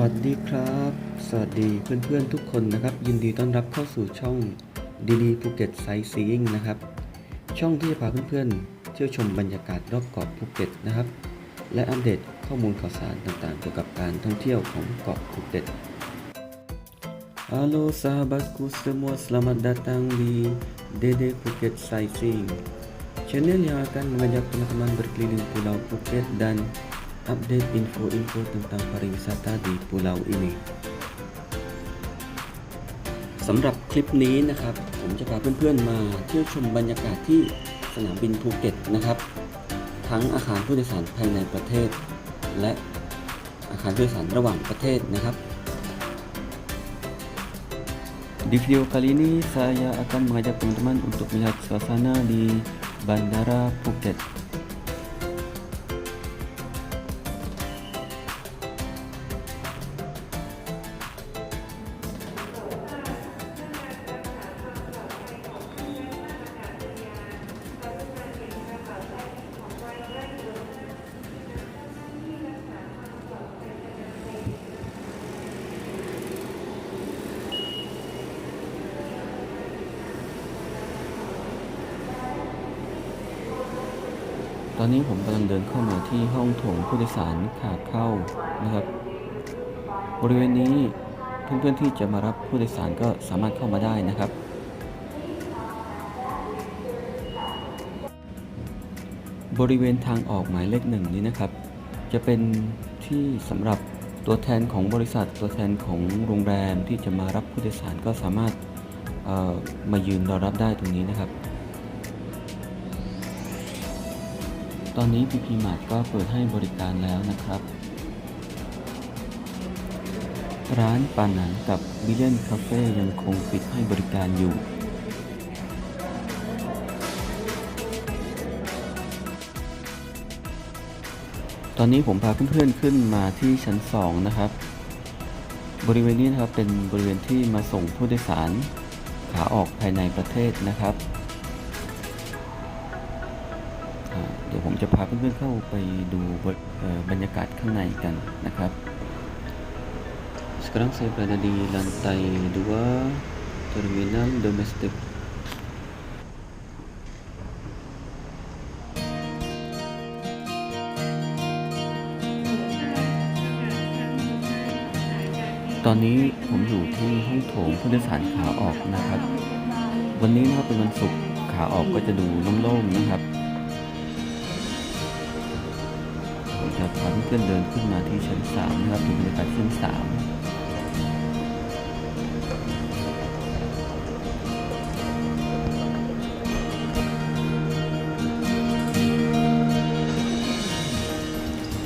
วัสดีครับ สวัสดีเพื่อนๆทุกคนนะครับ ยินดีต้อนรับเข้าสู่ช่องดีดีภูเก็ตไซซีอิงนะครับ ช่องที่จะพาเพื่อนๆ เที่ยวชมบรรยากาศรอบเกาะภูเก็ตนะครับ และอัปเดตข้อมูลข่าวสารต่างๆ เกี่ยวกับการท่องเที่ยวของเกาะภูเก็ต Halo sahabatku semua, selamat datang di Dede Phuket Sightseeing Channel yang akan mengajak teman-teman berkeliling Pulau Phuket dan update info-info tentang pariwisata di pulau ini สำหรับคลิปนี้นะครับ ผมจะพาเพื่อนๆมาเที่ยวชมบรรยากาศที่สนามบินภูเก็ตนะครับ ทั้งอาคารผู้โดยสารภายในประเทศ และอาคารผู้โดยสารระหว่างประเทศนะครับ Di video kali ini saya akan mengajak teman-teman untuk melihat suasana di Bandara Phuket. ตอนนี้ผมกำลังเดินเข้ามาที่ห้องโถงผู้โดยสารขาเข้านะครับ บริเวณนี้เพื่อนๆที่จะมารับผู้โดยสารก็สามารถเข้ามาได้นะครับ บริเวณทางออกหมายเลขหนึ่งนี้นะครับ จะเป็นที่สำหรับตัวแทนของบริษัทตัวแทนของโรงแรมที่จะมารับผู้โดยสารก็สามารถมายืนรอรับได้ตรงนี้นะครับ ตอนนี้ PP Mart ก็เปิดให้บริการแล้วนะครับ ร้านปานันกับบิเลียนคาเฟ่ยังคงปิดให้บริการอยู่ตอนนี้ผมพาเพื่อนๆขึ้นมาที่ชั้น 2 นะครับ บริเวณนี้นะครับเป็นบริเวณที่มาส่งผู้โดยสารขาออกภายในประเทศนะครับ ผมจะพาเพื่อนๆเข้าไปดูบทเอ่อบรรยากาศข้างในกันนะครับ Sekarang saya berada di lantai 2 Terminal Domestik ตอนนี้ผมอยู่ที่ห้องโถงผู้โดยสารขาออกนะครับ วันนี้นะครับเป็นวันศุกร์ขาออกก็จะดูโล่งๆนะครับาเพื่อนๆเดินขึ้นมาที่ชั้น3นะครับดูบรรยากาศชั้น3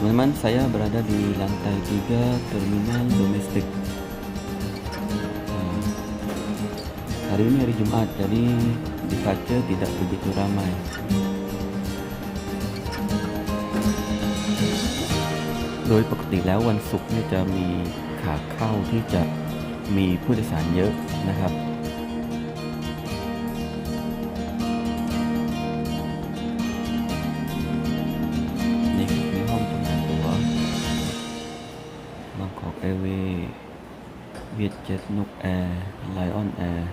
Teman-teman, saya berada di lantai 3 terminal domestik. Hmm. Hari ini hari Jumat, jadi di kaca tidak begitu ramai. โดยปกติแล้ววันศุกร์เนี่ยจะมีขาเข้าที่จะมีผู้โดยสารเยอะนะครับ นี่คือห้องจำหน่ายตั๋วบางกอกแอร์เวย์เวียดเจ็ตนกแอร์ไลออนแอร์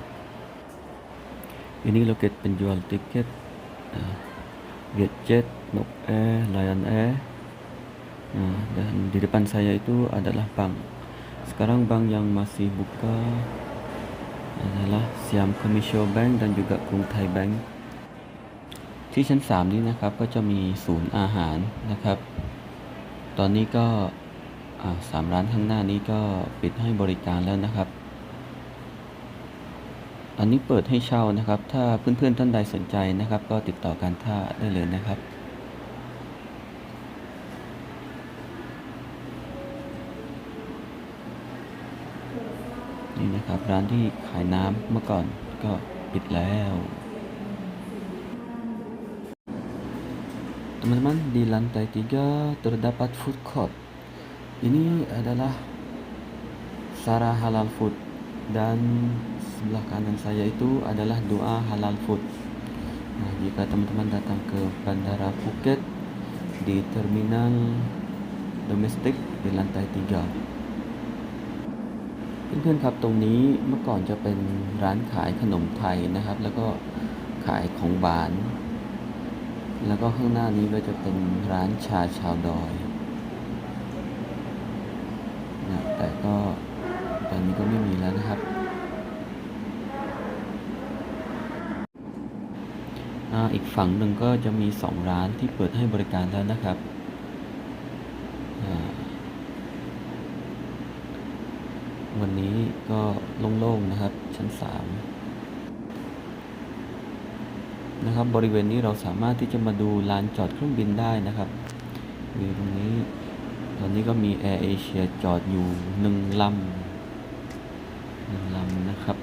ini loket penjual tiket uh, Vietjet, Nok Air, Lion Air Nah, dan di depan saya itu adalah bank. Sekarang bank yang masih buka adalah Siam Commercial Bank dan juga Kung Thai Bank ที่ชั้น 3 นี้นะครับก็จะมีศูนย์อาหารนะครับ ตอนนี้ก็สามร้านข้างหน้านี้ก็ปิดให้บริการแล้วนะครับ อันนี้เปิดให้เช่านะครับ ถ้าเพื่อนๆท่านใดสนใจนะครับ ก็ติดต่อการท่าได้เลยนะครับ นี่นะครับ ร้านที่ขายน้ำเมื่อก่อนก็ปิดแล้ว Teman-teman di lantai 3 terdapat food court. Ini adalah Sara Halal Food dan sebelah kanan saya itu adalah Doa Halal Food. Nah, jika teman-teman datang ke Bandara Phuket di terminal domestik di lantai 3 เพื่อนๆครับตรงนี้เมื่อก่อนจะเป็นร้านขายขนมไทยนะครับ แล้วก็ขายของหวาน แล้วก็ข้างหน้านี้ก็จะเป็นร้านชาชาวดอยนะแต่ก็ตอนนี้ก็ไม่มีแล้วนะครับออีกฝั่งหนึ่งก็จะมีสองร้านที่เปิดให้บริการแล้วนะครับอ่า วันนี้ก็โล่ งนะครับ ชั้นสามนะครับ บริเวณนี้เราสามารถที่จะมาดูลานจอดเครื่องบินได้นะครับอยู่ตรงนี้ ตอนนี้ก็มีแอร์เอเชียจอดอยู่หนึ่งลำหนึ่งลำนะครับ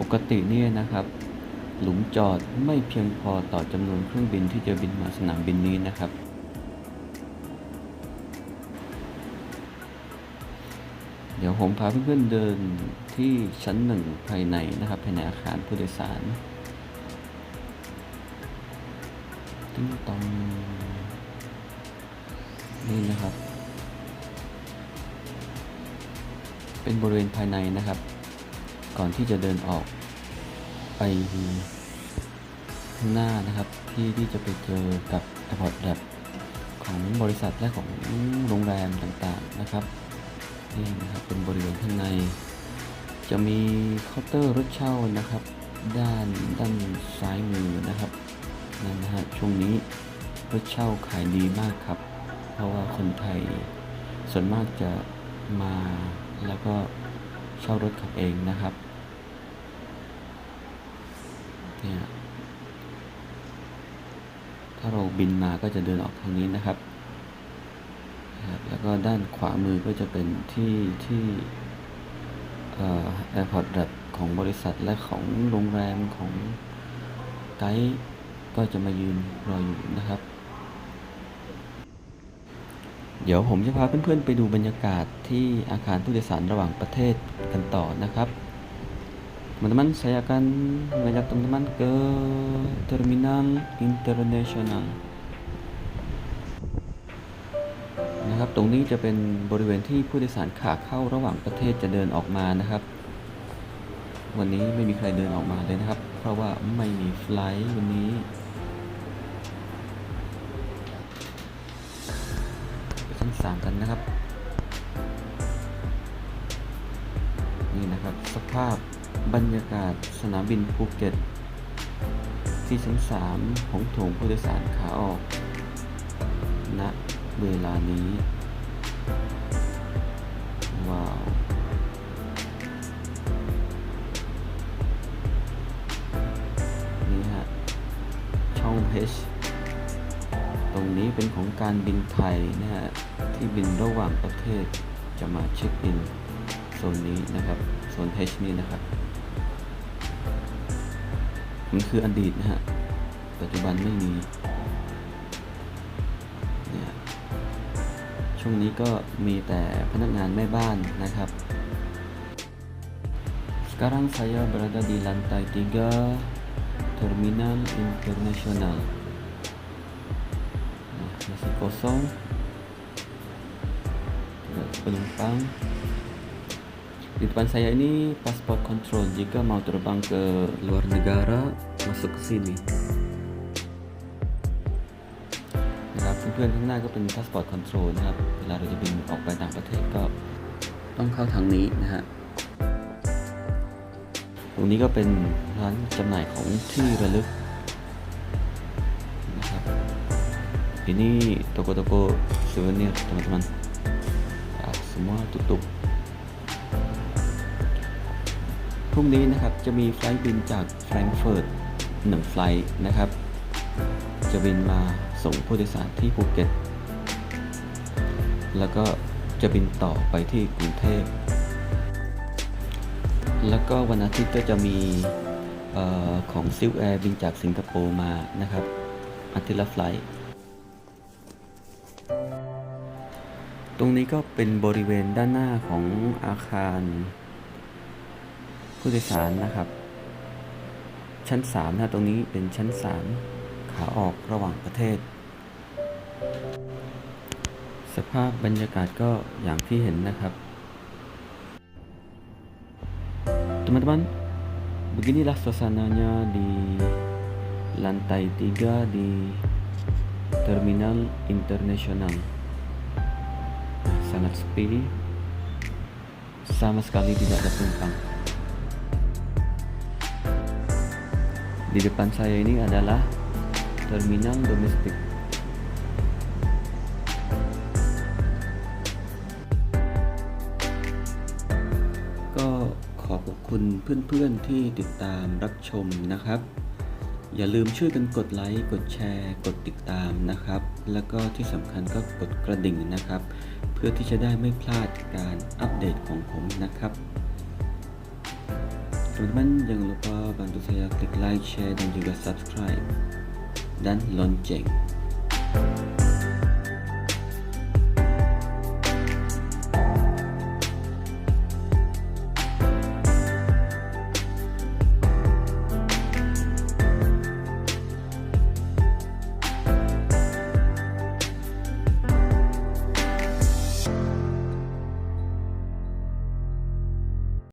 ปกติเนี่ยนะครับ หลุมจอดไม่เพียงพอต่อจำนวนเครื่องบินที่จะบินมาสนามบินนี้นะครับ เดี๋ยวผมพาเพื่อนๆเดินที่ชั้นหนึ่งภายในนะครับภายในอาคารผู้โดยสารติ้งตองนี่นะครับ เป็นบริเวณภายในนะครับ ก่อนที่จะเดินออกไปข้างหน้านะครับ ที่ที่จะไปเจอกับ Airport Lab ของบริษัทและของโรงแรมต่างๆนะครับ นี่นะครับเป็นบริเวณข้างใน จะมีเคาน์เตอร์รถเช่านะครับ ด้านด้านซ้ายมือนะครับนั่นนะฮะช่วงนี้รถเช่าขายดีมากครับ เพราะว่าคนไทยส่วนมากจะมาแล้วก็เช่ารถขับเองนะครับเนี่ยถ้าเราบินมาก็จะเดินออกทางนี้นะครับ นะครับ แล้วก็ด้านขวามือก็จะเป็นที่ที่แอร์พอร์ตดับของบริษัทและของโรงแรมของไกด์ก็จะมายืนรออยู่นะครับ เดี๋ยวผมจะพาเพื่อนๆไปดูบรรยากาศที่อาคารผู้โดยสารระหว่างประเทศกันต่อนะครับ teman-teman saya akan mengajak teman-teman ke terminal internasional นะครับ ตรงนี้จะเป็นบริเวณที่ผู้โดยสารขาเข้าระหว่างประเทศจะเดินออกมานะครับ วันนี้ไม่มีใครเดินออกมาเลยนะครับ เพราะว่าไม่มีไฟล์วันนี้ไปชั้นสามกันนะครับ นี่นะครับสภาพบรรยากาศสนามบินภูเก็ต ที่ชั้นสามของโถงผู้โดยสารขาออกณ เวลานี้ ว้าว นี่ฮะ ช่อง H ตรงนี้เป็นของการบินไทยนะฮะ ที่บินระหว่างประเทศจะมาเช็คอินโซนนี้นะครับ โซน H นี่นะครับมันคืออดีตนะฮะ ปัจจุบันไม่มี ช่วงนี้ก็มีแต่พนักงานแม่บ้านนะครับ Sekarang saya berada di lantai 3 Terminal Internasional nah, masih kosong tidak ada penumpang di depan saya ini paspor control jika mau terbang ke luar negara masuk ke sini นะครับเพื่อนๆข้างหน้าก็เป็น passport control นะครับเวลาเราจะบินออกไปต่างประเทศก็ต้องเข้าทางนี้นะฮะตรงนี้ก็เป็นร้านจำหน่ายของที่ระลึกนะครับ ini toko-toko souvenir teman-teman ah, semua tutup พรุ่งนี้นะครับจะมีไฟล์บินจากแฟรงก์เฟิร์ตหนึ่งไฟล์นะครับ จะบินมา ส่งผู้โดยสารที่ภูเก็ต แล้วก็จะบินต่อไปที่กรุงเทพ แล้วก็วันอาทิตย์ก็จะมีออของซิลแอร์บินจากสิงคโปร์มานะครับอาทิตย์ละไฟล์ตรงนี้ก็เป็นบริเวณด้านหน้าของอาคารผู้โดยสารนะครับ ชั้น3นะตรงนี้เป็นชั้น 3ขาออกระหว่างประเทศ สภาพบรรยากาศก็อย่างที่เห็นนะครับ teman-teman beginilah suasananya di lantai 3 di terminal internasional Nah, sangat sepi sama sekali tidak ada penumpang di depan saya ini adalah terminal domestik ก็ขอขอบคุณเพื่อนๆที่ติดตามรับชมนะครับ อย่าลืมช่วยกันกดไลค์ กดแชร์ กดติดตามนะครับ แล้วก็ที่สำคัญก็กดกระดิ่งนะครับ เพื่อที่จะได้ไม่พลาดการอัปเดตของผมนะครับ Teman-teman jangan lupa bantu saya klik like, share dan juga subscribe dan lonceng.